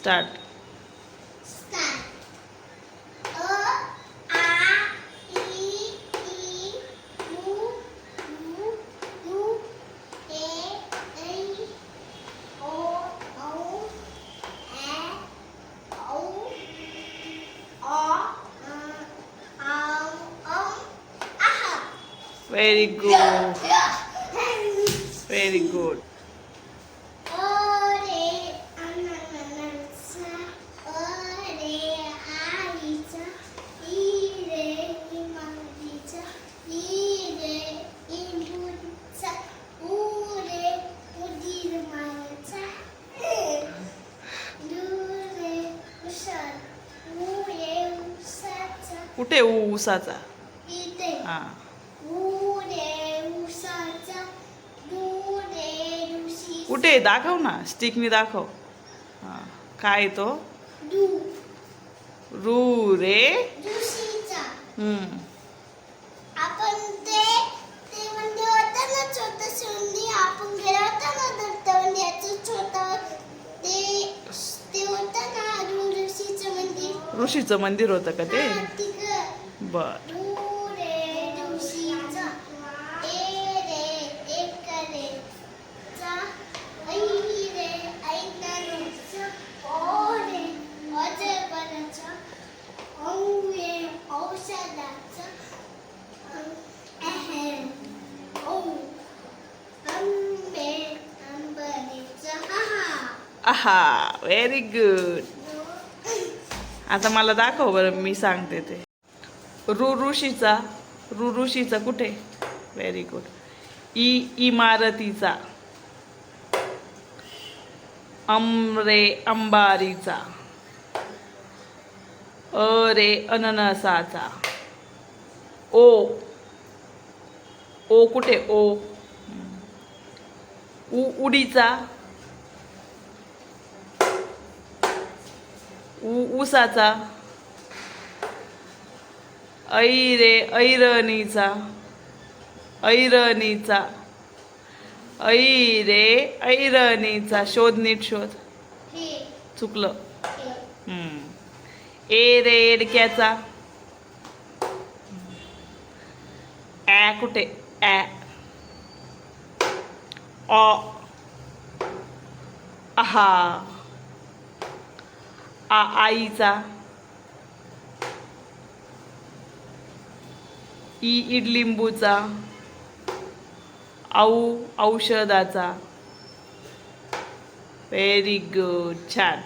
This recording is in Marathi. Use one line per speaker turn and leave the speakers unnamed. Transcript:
Start. Very good. Very good.
कुठे ऊ ऊसाचा
इथे.
हा. कुठे? दाखव ना स्टिकनी दाखव. हा. काय तो? रू. रे
ऋषीचा.
हम्म.
आपण ते ते म्हणजे होतं ना छोटं शिवणी आपण गेलो होतो ना दत्तवंद्याचं छोटं ते ते होतं ना रू ऋषीचं मंदिर.
ऋषीचं मंदिर होतं का ते? बर.
हा
व्हेरी गुड आता मला दाखव बरं मी सांगते ते. रुरुषीचा ऋषीचा कुठे? व्हेरी गुड ई इमारतीचा. अमरे अंबारीचा. अ रे अननसाचा. ओ. ओ कुठे? ओ. उ उडीचा. ऊ उसाचा ऐ रे ऐरणीचा ऐरणीचा ऐ रे ऐरणीचा शोध नीट शोध. चुकलं. हम्म. ए रे एडक्याचा. ॲ कुठे? ॲ ऑ आहा. आ आईचा. ई इडलिंबूचा औ औषधाचा. व्हेरी गुड छान.